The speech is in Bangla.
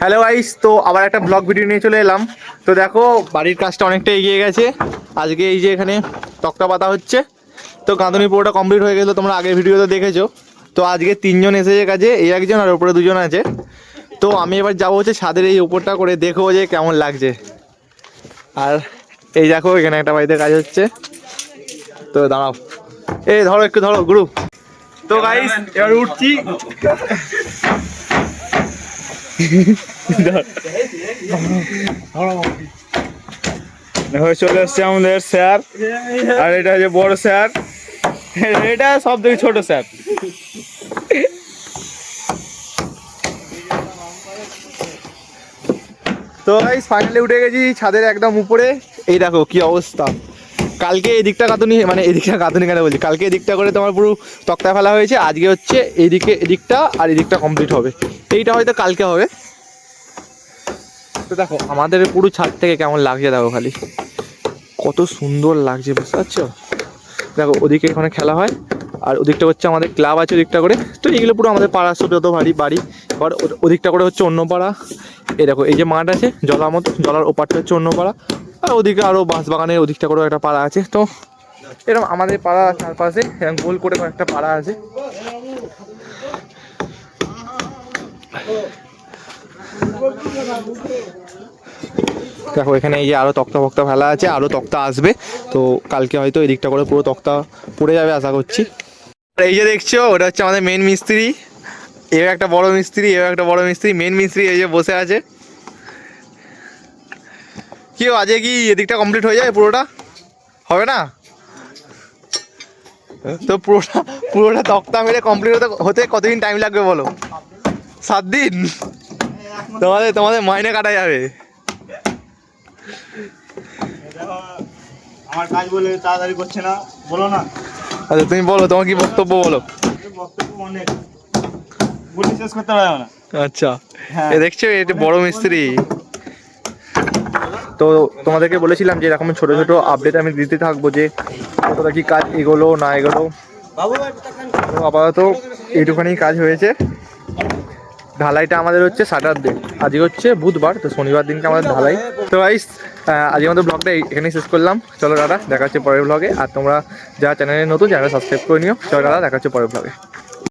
হ্যালো গাইস তো আবার একটা ব্লগ ভিডিও নিয়ে চলে এলাম। তো দেখো বাড়ির কাজটা অনেকটা এগিয়ে গেছে। আজকে এই যে এখানে তক্তা পাতা হচ্ছে। তো কাঁদুনি পুরোটা কমপ্লিট হয়ে গেলো তোমরা আগের ভিডিওতে দেখেছ। তো আজকে তিনজন এসেছে কাজে এই একজন আর উপরে দুজন আছে। তো আমি এবার যাব হচ্ছে ছাদের এই উপরটা করে দেখব যে কেমন লাগছে। আর এই দেখো এখানে একটা বাড়িতে কাজ হচ্ছে। তো দাঁড়াও। এই ধরো একটু ধরো গ্রুপ তো গাইস এবার উঠছি। চলে এসছে আমাদের স্যার। আর এটা হচ্ছে বড় স্যার। এটা সব থেকে ছোট স্যার। তো গাইস ফাইনালি উঠে গেছি ছাদের একদম উপরে। এই দেখো কি অবস্থা। কালকে এদিকটা কাতুনি মানে এদিকটা কাতুনি কেন বলছি? কালকে এদিকটা করে তোমার পুরো তক্তা ফেলা হয়েছে। আজকে হচ্ছে এইদিকে, এদিকটা আর এদিকটা কমপ্লিট হবে। এইটা হয়তো কালকে হবে। তো দেখো, আমাদের পুরো ছাদ থেকে কেমন লাগছে দেখো খালি। কত সুন্দর লাগছে, বুঝতে পারছ? দেখো, ওদিকে এখানে খেলা হয়, আর ওদিকটা হচ্ছে আমাদের ক্লাব আছে ওদিকটা করে। তো এগুলো পুরো আমাদের পাড়ার সব যত বাড়ি বাড়ি। এবার ওদিকটা করে হচ্ছে অন্য পাড়া এই দেখো, এই যে মাঠ আছে, জলার মতো, জলার ওপারটা হচ্ছে অন্য পাড়া আর ওদিকে আরও বাঁশ বাঁশবাগানের ওদিকটা করেও একটা পাড়া আছে। তো এরকম আমাদের পাড়া চারপাশে এরকম গোল করে একটা পাড়া আছে। দেখো এখানে এই যে আরও তক্তা ফক্তা ফেলা আছে আরও তক্তা আসবে। তো কালকে হয়তো এই দিকটা করে পুরো তক্তা পড়ে যাবে আশা করছি। এই যে দেখছ ওটা হচ্ছে আমাদের মেন মিস্ত্রি। এও একটা বড় মিস্ত্রি এও একটা বড় মিস্ত্রি মেন মিস্ত্রি এই যে বসে আছে। কি গো, আজকে কি এদিকটা কমপ্লিট হয়ে যায় পুরোটা? হবে না? তো পুরোটা পুরোটা তক্তা মেরে কমপ্লিট হতে হতে কতদিন টাইম লাগবে বলো? সাত দিন তোমাদের তোমাদের মাইনে কাটা যাবে। আমার কাজ বলে তাড়াতাড়ি করছে না বলো না। আচ্ছা তুমি বলো তোমার কি বক্তব্য বলো? বক্তব্য অনেক। বলে শেষ করতে পারবে না। আচ্ছা। হ্যাঁ। এ দেখছ এটা বড় মিস্ত্রি। তো তোমাদেরকে বলেছিলাম যে এরকম ছোট ছোট আপডেট আমি দিতে থাকব যে কতটা কি কাজ এগোলো না এগোলো। তো আপাতত এইটুখানি কাজ হয়েছে। ঢালাইটা আমাদের হচ্ছে স্যাটারডে আজকে হচ্ছে বুধবার, তো শনিবার দিনকে আমাদের ঢালাই। তো গাইস আজকে আমাদের ব্লগটা এখানেই শেষ করলাম। চলো দাদা, দেখা হচ্ছে পরের ব্লগে আর তোমরা যারা চ্যানেলে নতুন চ্যানেল সাবস্ক্রাইব করে নিও। চলো দাদা, দেখা হচ্ছে পরের ব্লগে